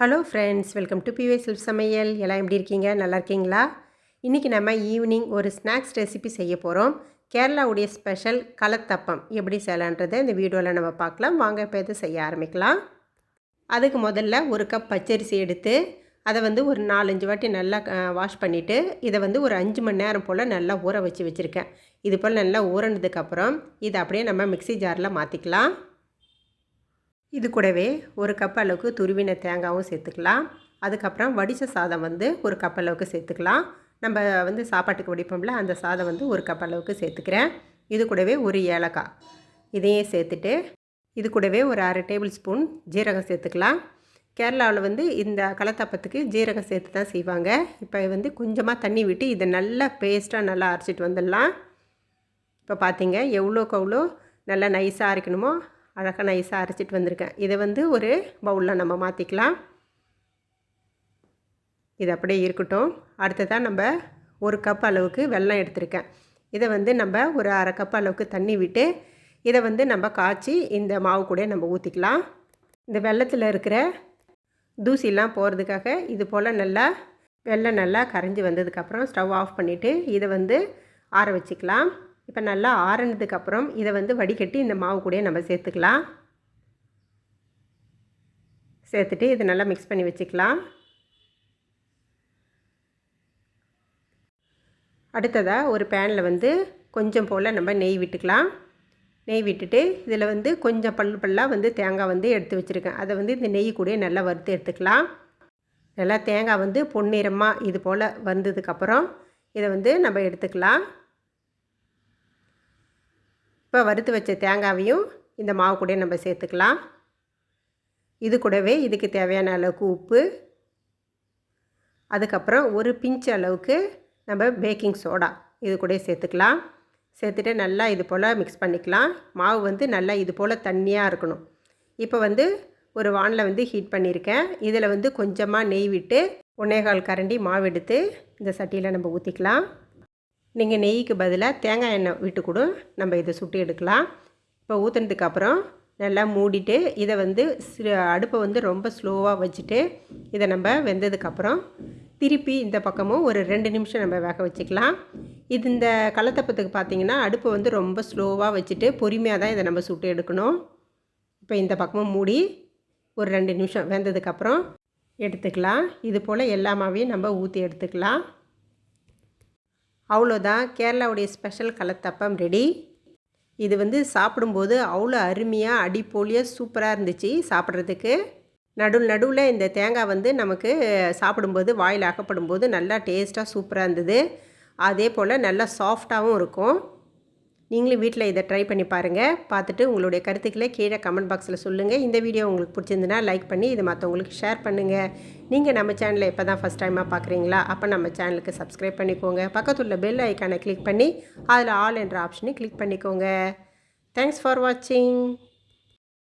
Hello friends welcome to பிவே செல்ஃப் சமையல் எல்லாம் எப்படி இருக்கீங்க? நல்லா இருக்கீங்களா? இன்றைக்கி நம்ம ஈவினிங் ஒரு ஸ்நாக்ஸ் ரெசிபி செய்ய போகிறோம் கேரளாவுடைய ஸ்பெஷல் கலத்தப்பம் எப்படி செய்யலான்றதை இந்த வீடியோவில் நம்ம பார்க்கலாம். வாங்க இப்போ இதை செய்ய ஆரம்பிக்கலாம். அதுக்கு முதல்ல ஒரு கப் பச்சரிசி எடுத்து அதை வந்து ஒரு நாலஞ்சு வாட்டி நல்லா வாஷ் பண்ணிவிட்டு இதை வந்து ஒரு அஞ்சு மணி நேரம் போல் நல்லா ஊற வச்சு வச்சுருக்கேன். இது போல் நல்லா ஊறினதுக்கப்புறம் இதை அப்படியே நம்ம மிக்சி ஜாரில் மாற்றிக்கலாம் இது கூடவே ஒரு கப் அளவுக்கு துருவின தேங்காயும் சேர்த்துக்கலாம். அதுக்கப்புறம் வடித்த சாதம் வந்து ஒரு கப் அளவுக்கு சேர்த்துக்கலாம். நம்ம வந்து சாப்பாட்டுக்கு வடிப்போம்ல அந்த சாதம் வந்து ஒரு கப் அளவுக்கு சேர்த்துக்கிறேன். இது கூடவே ஒரு ஏலக்காய் இதையும் சேர்த்துட்டு இது கூடவே ஒரு அரை டேபிள் ஸ்பூன் ஜீரகம் சேர்த்துக்கலாம். கேரளாவில் வந்து இந்த கலத்தப்பத்துக்கு ஜீரகம் சேர்த்து தான் செய்வாங்க. இப்போ வந்து கொஞ்சமாக தண்ணி விட்டு இதை நல்லா பேஸ்ட்டாக நல்லா அரைச்சிட்டு வந்துடலாம். இப்போ பார்த்தீங்க எவ்வளோக்கு அவ்வளோ நல்லா நைஸாக அரைக்கணுமோ அழகாக நைஸாக அரைச்சிட்டு வந்திருக்கேன். இதை வந்து ஒரு பவுலில் நம்ம மாற்றிக்கலாம் இது அப்படியே இருக்கட்டும். அடுத்ததாக நம்ம ஒரு கப் அளவுக்கு வெல்லம் எடுத்திருக்கேன். இதை வந்து நம்ம ஒரு அரை கப் அளவுக்கு தண்ணி விட்டு இதை வந்து நம்ம காய்ச்சி இந்த மாவு கூட நம்ம ஊற்றிக்கலாம் இந்த வெள்ளத்தில் இருக்கிற தூசிலாம் போகிறதுக்காக இது போல் நல்லா வெள்ளம் நல்லா கரைஞ்சி வந்ததுக்கப்புறம் ஸ்டவ் ஆஃப் பண்ணிவிட்டு இதை வந்து ஆற வச்சுக்கலாம். இப்போ நல்லா ஆறினதுக்கப்புறம் இதை வந்து வடிகட்டி இந்த மாவு கூட நம்ம சேர்த்துக்கலாம். சேர்த்துட்டு இதை நல்லா மிக்ஸ் பண்ணி வச்சுக்கலாம். அடுத்ததாக ஒரு பேனில் வந்து கொஞ்சம் போல் நம்ம நெய் விட்டுக்கலாம். நெய் விட்டுட்டு இதில் வந்து கொஞ்சம் பல் பல்லாக வந்து தேங்காய் வந்து எடுத்து வச்சுருக்கேன். அதை வந்து இந்த நெய் கூட நல்லா வறுத்து எடுத்துக்கலாம். நல்லா தேங்காய் வந்து பொன்னிறமாக இது போல் வந்ததுக்கப்புறம் இதை வந்து நம்ம எடுத்துக்கலாம். இப்போ வறுத்து வச்ச தேங்காவையும் இந்த மாவு கூட நம்ம சேர்த்துக்கலாம். இது கூடவே இதுக்கு தேவையான அளவுக்கு உப்பு. அதுக்கப்புறம் ஒரு பிஞ்ச் அளவுக்கு நம்ம பேக்கிங் சோடா இது கூட சேர்த்துக்கலாம். சேர்த்துட்டு நல்லா இது போல் மிக்ஸ் பண்ணிக்கலாம். மாவு வந்து நல்லா இது போல் தண்ணியாக இருக்கணும். இப்போ வந்து ஒரு வானில் வந்து ஹீட் பண்ணியிருக்கேன் இதில் வந்து கொஞ்சமாக நெய் விட்டு ஒன்னேகால் கரண்டி மாவு எடுத்து இந்த சட்டியில் நம்ம ஊற்றிக்கலாம் நீங்கள் நெய்க்கு பதிலாக தேங்காய் எண்ணெய் விட்டு கூட நம்ம இதை சுட்டு எடுக்கலாம். இப்போ ஊற்றுனதுக்கப்புறம் நல்லா மூடிட்டு இதை வந்து அடுப்பை வந்து ரொம்ப ஸ்லோவாக வச்சுட்டு இதை நம்ம வெந்ததுக்கப்புறம் திருப்பி இந்த பக்கமும் ஒரு ரெண்டு நிமிஷம் நம்ம வேக வச்சுக்கலாம். இது இந்த கலத்தப்பத்துக்கு பார்த்திங்கன்னா அடுப்பை வந்து ரொம்ப ஸ்லோவாக வச்சுட்டு பொறுமையாக தான் இதை நம்ம சுட்டு எடுக்கணும். இப்போ இந்த பக்கமும் மூடி ஒரு ரெண்டு நிமிஷம் வெந்ததுக்கப்புறம் எடுத்துக்கலாம். இது போல் எல்லாமாவையும் நம்ம ஊற்றி எடுத்துக்கலாம். அவ்வளோதான். கேரளாவுடைய ஸ்பெஷல் கலத்தப்பம் ரெடி. இது வந்து சாப்பிடும்போது அவ்வளோ அருமையாக அடிப்போலியாக சூப்பராக இருந்துச்சு சாப்பிட்றதுக்கு. நடு நடுவில் இந்த தேங்காய் வந்து நமக்கு சாப்பிடும்போது வாயில் அகப்படும்போது நல்லா டேஸ்ட்டாக சூப்பராக இருந்தது. அதே போல் நல்லா சாஃப்டாகவும் இருக்கும். நீங்களும் வீட்டில் இதை ட்ரை பண்ணி பாருங்கள் பார்த்துட்டு உங்களுடைய கருத்துக்களை கீழே கமெண்ட் பாக்ஸில் சொல்லுங்கள் இந்த வீடியோ உங்களுக்கு பிடிச்சிருந்துன்னா லைக் பண்ணி இது மற்றவங்களுக்கு ஷேர் பண்ணுங்கள் நீங்கள் நம்ம சேனலை இப்போ தான் ஃபஸ்ட் டைமாக பார்க்குறீங்களா? அப்போ நம்ம சேனலுக்கு சப்ஸ்கிரைப் பண்ணிக்கோங்க. பக்கத்துள்ள பெல் ஐக்கானை கிளிக் பண்ணி அதில் ஆல் என்ற ஆப்ஷனை கிளிக் பண்ணிக்கோங்க. தேங்க்ஸ் ஃபார் வாட்சிங்